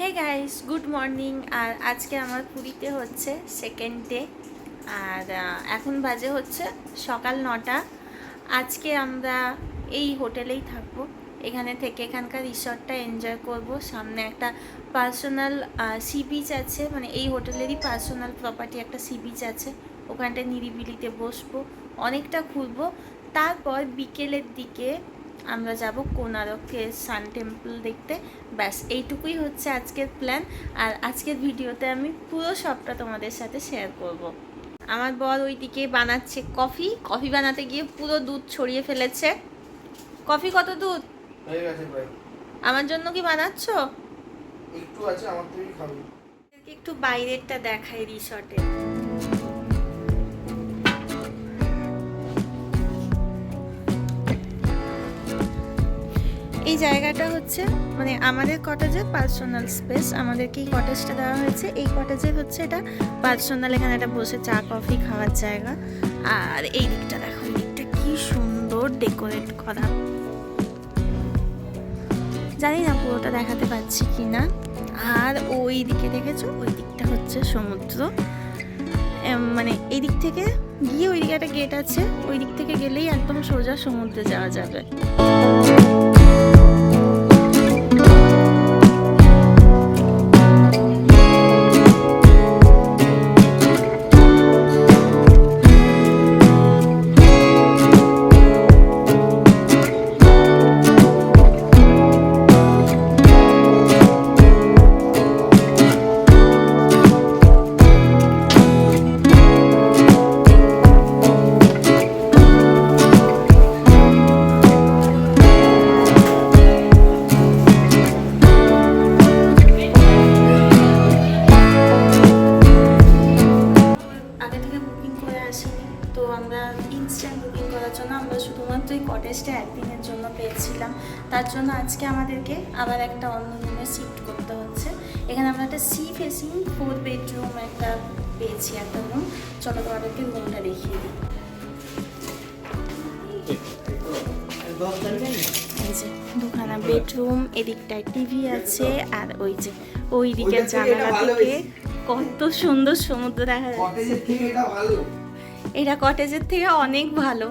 হে guys good morning আর আজকে আমার পুরীতে হচ্ছে সেকেন্ড ডে আর এখন বাজে হচ্ছে সকাল নটা। আজকে আমরা এই হোটেলেই থাকব। এখানে থেকে এখানকার রিসর্টটা এনজয় করব। সামনে একটা পার্সোনাল সি বিচ আছে। মানে এই হোটেলেরই পার্সোনাল প্রপার্টি একটা সি বিচ আছে। ওখানটায় নিরিবিলিতে বসবো, অনেকটা ঘুরবো। তারপর বিকেলের দিকে আমরা যাব কোনারকের সান টেম্পল দেখতে। ব্যাস এইটুকুই হচ্ছে আজকের প্ল্যান আর আজকের ভিডিওতে আমি পুরো সবটা তোমাদের সাথে শেয়ার করব। আমার বর ওইদিকে বানাচ্ছে কফি। কফি বানাতে গিয়ে পুরো দুধ ছড়িয়ে ফেলেছে। কফি কত দুধ? আমার জন্য কি বানাচ্ছ? একটু আছে আমার একটু বাইরেরটা দেখাই রিসর্টে এই জায়গাটা হচ্ছে মানে আমাদের কটেজের পার্সোনাল স্পেস আমাদেরকে এই কটেজটা দেওয়া হয়েছে। এই কটেজের হচ্ছে এটা পার্সোনাল এখানে একটা বসে চা কফি খাওয়ার জায়গা। আর এই দিকটা দেখো, এই দিকটা কি সুন্দর ডেকোরেট করা। জানি না পুরোটা দেখাতে পাচ্ছি কি না আর ওই দিকে দেখেছ? ওই দিকটা হচ্ছে সমুদ্র। মানে এই দিক থেকে গিয়ে ওই দিকে একটা গেট আছে। ওই দিক থেকে গেলেই একদম সোজা সমুদ্রে যাওয়া যাবে। ইনস্ট্যান্ট বুকিং করার জন্য আমরা শুধুমাত্র এই কটেজটা একদিনের জন্য পেয়েছিলাম। তার জন্য আজকে আমাদেরকে আবার একটা অন্য রুমে শিফট করতে হচ্ছে। এখানে আমরা একটা সি ফেসিং ফোর বেডরুম একটা পেয়েছি একটা রুম চলো তোমাদেরকে রুমটা দেখিয়ে দিই। এই যে দুখানা বেডরুম এদিকটায় টিভি আছে আর ওই যে ওই দিকে ওইটা থেকে এটা জানালা থেকে কত সুন্দর সমুদ্র দেখা যাচ্ছে। এটা কটেজের থেকে অনেক ভালো।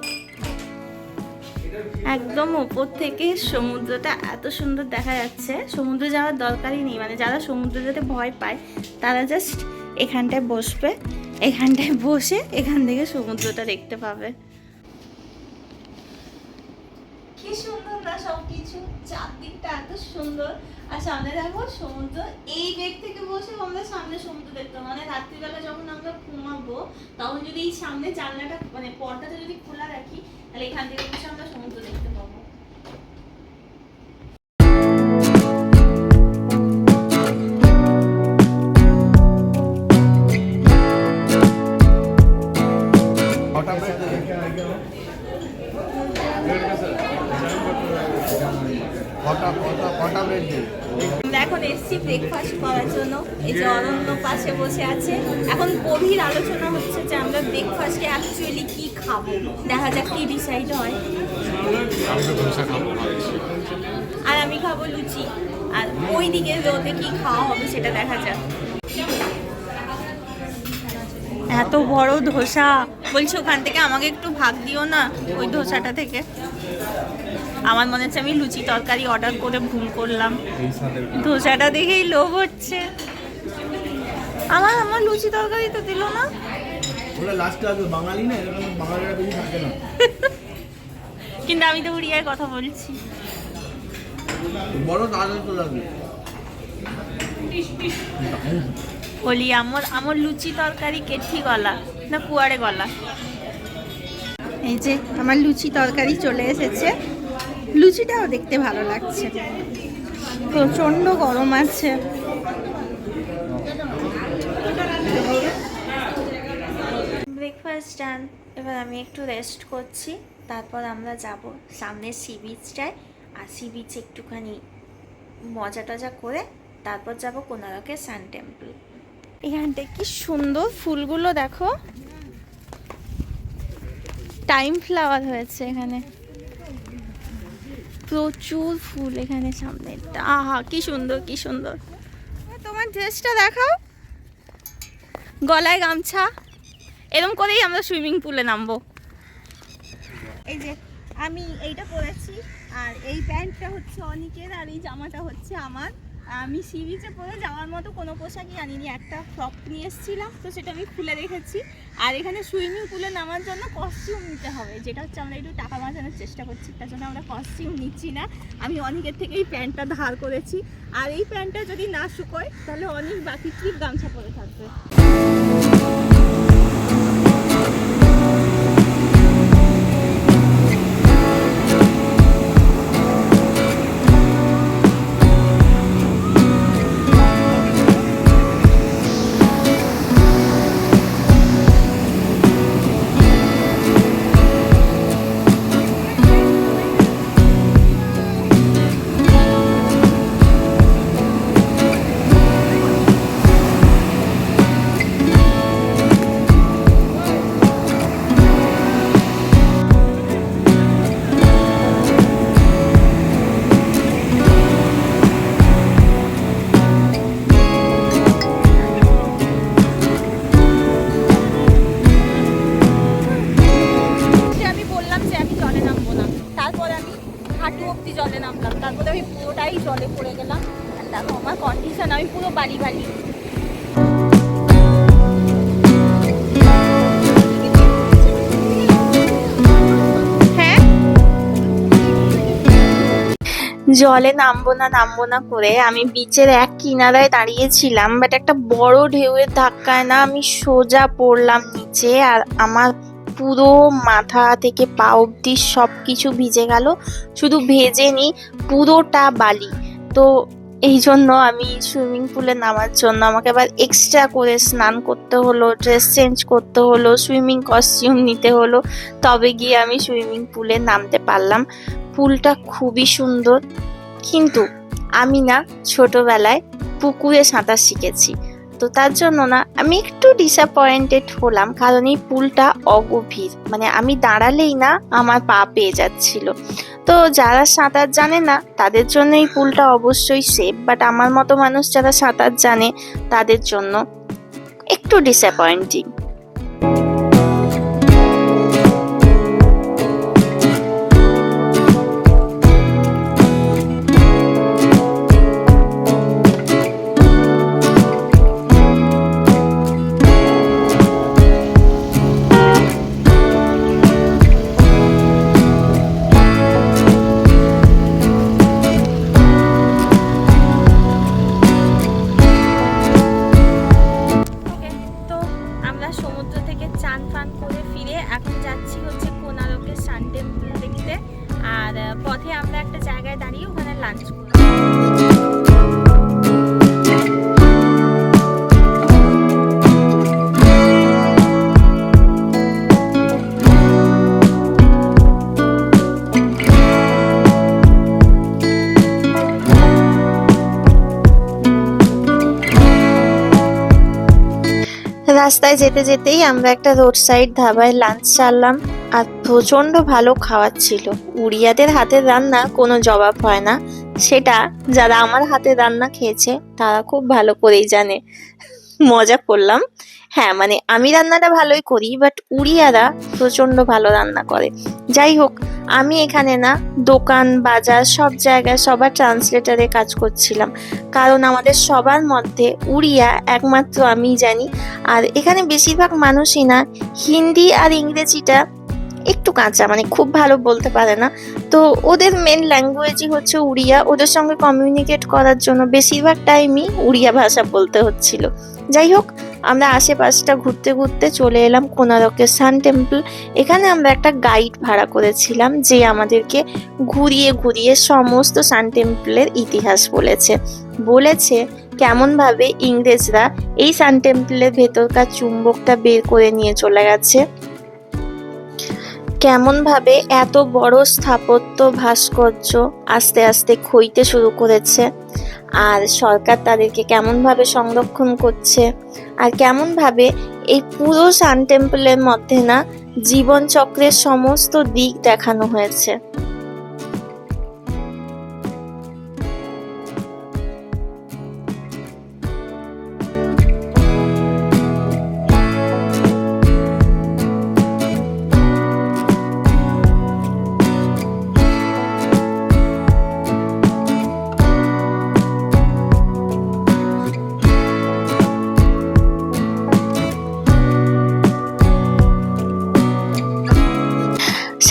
একদম ওপর থেকে সমুদ্রটা এত সুন্দর দেখা যাচ্ছে। সমুদ্র যাওয়ার দরকারই নেই মানে যারা সমুদ্র যেতে ভয় পায়, তারা জাস্ট এখানটায় বসবে, এখানটায় বসে এখান থেকে সমুদ্রটা দেখতে পাবে। কি সুন্দর না সব কিছু চারদিকটা এত সুন্দর। আর সামনে দেখো সমুদ্র, এই বেগ থেকে বসে আমরা সামনে সমুদ্র দেখতাম মানে রাত্রিবেলা যখন আমরা ঘুমাবো, তখন যদি এই সামনে জানলাটা মানে পর্দাটা যদি খোলা রাখি, তাহলে এখান থেকে বসে আমরা সমুদ্র অরণ্য পাশে বসে আছে। এখন গভীর আলোচনা হচ্ছে যে আমরা ব্রেকফাস্টে অ্যাকচুয়ালি কি খাব? দেখা যাক কি ডিসাইড হয়। আর আমি খাব লুচি। আর ওই দিকে রোদে কি খাওয়া হবে সেটা দেখা যাক। এত বড় ধোসা। বলছি ওখান থেকে আমাকে একটু ভাগ দিও না ওই ধোসাটা থেকে। আমার মনে হচ্ছে আমি লুচি তরকারি অর্ডার করে ভুল করলাম। ধোসাটা দেখেই লোভ হচ্ছে। আমার আমার লুচি তরকারি তো দিল না। ওরা লাস্টে আসবে বাঙালি না এরকম বাঙালিরা বেশি থাকে না। কিন্তু আমি তো উড়িয়ায় কথা বলছি। বড় তাড়াতাড়ি তো লাগবে। বলি আমার আমার লুচি তরকারি কেঠি গলা না কুয়ারে গলা? এই যে আমার লুচি তরকারি চলে এসেছে। লুচিটাও দেখতে ভালো লাগছে। প্রচণ্ড গরম আছে। ব্রেকফাস্ট ডান এবার আমি একটু রেস্ট করছি, তারপর আমরা যাব সামনে সি বিচটায় আর সি বিচে একটুখানি মজা টজা করে তারপর যাব কোনারকের সান টেম্পল এখানটায় কি সুন্দর ফুলগুলো দেখো। টাইম ফ্লাওয়ার হয়েছে এখানে। প্রচুর ফুল এখানে সামনে। আহা, কি সুন্দর কি সুন্দর। তোমার ড্রেসটা দেখাও। গলায় গামছা। এরম করেই আমরা সুইমিং পুলে নামবো। এই যে, আমি এইটা পরেছি, আর এই প্যান্টটা হচ্ছে অনিকের, আর এই জামাটা হচ্ছে আমার। আমি সি বিচে পরে যাওয়ার মতো কোনো পোশাকই আনিনি, একটা ফ্রক নিয়ে এসেছিলাম, তো সেটা আমি খুলে রেখেছি আর এখানে সুইমিং পুলে নামার জন্য কস্টিউম নিতে হবে, যেটা হচ্ছে আমরা একটু টাকা বাঁচানোর চেষ্টা করছি, তার জন্য আমরা কস্টিউম নিচ্ছি না। আমি অনেকের থেকে এই প্যান্টটা ধার করেছি। আর এই প্যান্টটা যদি না শুকোয়, তাহলে অনেক বাকি ট্রিপ গামছা পরে থাকবে। জলে পড়ে গেলাম। আর দেখো, আমার কন্ডিশন আমি পুরো বাড়ি বাড়ি হ্যাঁ? জলে নামবো না নামবো না করে। আমি বিচের এক কিনারায় দাঁড়িয়েছিলাম বাট একটা বড় ঢেউয়ের ধাক্কায় না আমি সোজা পড়লাম নিচে, আর আমার পুরো মাথা থেকে পা অব্দি সব কিছু ভিজে গেল। শুধু ভেজেনি পুরোটা বালি। তো এই জন্য আমি সুইমিং পুলে নামার জন্য আমাকে আবার এক্সট্রা করে স্নান করতে হলো ড্রেস চেঞ্জ করতে হলো সুইমিং কস্টিউম নিতে হলো। তবে গিয়ে আমি সুইমিং পুলে নামতে পারলাম। পুলটা খুবই সুন্দর। কিন্তু আমি না ছোটবেলায় পুকুরে সাঁতার শিখেছি। তো তার জন্য না, আমি একটু ডিসঅ্যাপয়েন্টেড হলাম, কারণ এই পুলটা অগভীর। মানে আমি দাঁড়ালেই না আমার পা পেয়ে যাচ্ছিল। তো যারা সাঁতার জানে না, তাদের জন্য এই পুলটা অবশ্যই সেফ বাট আমার মতো মানুষ যারা সাঁতার জানে, তাদের জন্য একটু ডিসঅ্যাপয়েন্টিং লাঞ্চ রাস্তায় যেতে যেতেই আমরা একটা রোড সাইড ধাবায় লাঞ্চ সারলাম আর প্রচণ্ড ভালো খাওয়ার ছিল। উড়িয়াদের হাতের রান্না কোনো জবাব হয় না। সেটা যারা আমার হাতের রান্না খেয়েছে, তারা খুব ভালো করেই জানে। মজা করলাম। হ্যাঁ মানে আমি রান্নাটা ভালোই করি বাট উড়িয়ারা প্রচণ্ড ভালো রান্না করে। যাই হোক, আমি এখানে না, দোকান, বাজার, সব জায়গায় সবার ট্রান্সলেটারে কাজ করছিলাম। কারণ আমাদের সবার মধ্যে উড়িয়া একমাত্র আমি জানি। আর এখানে বেশিরভাগ মানুষই না, হিন্দি আর ইংরেজিটা একটু কাঁচা মানে খুব ভালো বলতে পারে না। তো ওদের মেন ল্যাঙ্গুয়েজই হচ্ছে উড়িয়া। ওদের সঙ্গে কমিউনিকেট করার জন্য বেশিরভাগ টাইমই উড়িয়া ভাষা বলতে হচ্ছিল। যাই হোক, আমরা আশেপাশটা ঘুরতে ঘুরতে চলে এলাম কোনারকের সান টেম্পল এখানে আমরা একটা গাইড ভাড়া করেছিলাম, যে আমাদেরকে ঘুরিয়ে ঘুরিয়ে সমস্ত সান টেম্পলের ইতিহাস বলেছে। বলেছে কেমনভাবে ইংরেজরা এই সান টেম্পলের ভেতরকার চুম্বকটা বের করে নিয়ে চলে গেছে। কেমনভাবে এত বড় স্থাপত্য ভাস্কর্য আস্তে আস্তে খইতে শুরু করেছে? আর সরকার তাদেরকে কেমনভাবে সংরক্ষণ করছে? আর কেমনভাবে এই পুরো সান টেম্পলের মধ্যে না জীবনচক্রের সমস্ত দিক দেখানো হয়েছে?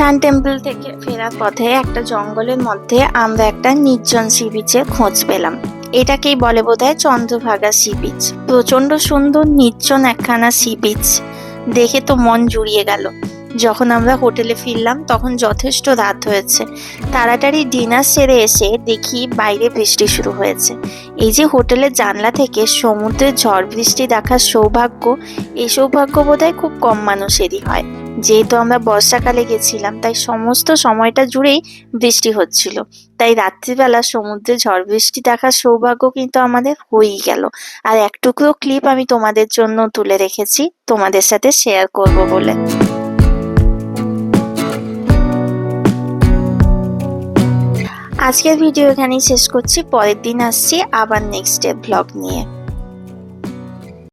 সান টেম্পল থেকে ফেরার পথে একটা জঙ্গলের মধ্যে আমরা একটা নির্জন সি বিচের খোঁজ পেলাম। এটাকেই বলে বোধহয় চন্দ্রভাগা সি বিচ প্রচণ্ড সুন্দর নির্জন একখানা সি বিচ দেখে তো মন জুড়িয়ে গেল। যখন আমরা হোটেলে ফিরলাম, তখন যথেষ্ট রাত হয়েছে। তাড়াতাড়ি ডিনার সেরে এসে দেখি বাইরে বৃষ্টি শুরু হয়েছে। এই যে হোটেলের জানলা থেকে সমুদ্রের ঝড় বৃষ্টি দেখার সৌভাগ্য, এই সৌভাগ্য বোধহয় খুব কম মানুষেরই হয়। যেহেতু আমরা বর্ষাকালে গেছিলাম, তাই সমস্ত সময়টা জুড়েই বৃষ্টি হচ্ছিল। তাই রাত্রিবেলা সমুদ্রে ঝড় বৃষ্টি দেখার সৌভাগ্য কিন্তু আমাদের হয়েই গেল। আর এক টুকরো ক্লিপ আমি তোমাদের জন্য তুলে রেখেছি, তোমাদের সাথে শেয়ার করব বলে। আজকের ভিডিও এখানেই শেষ করছি, পরের দিন আসছি আবার নেক্সট ডে ব্লগ নিয়ে।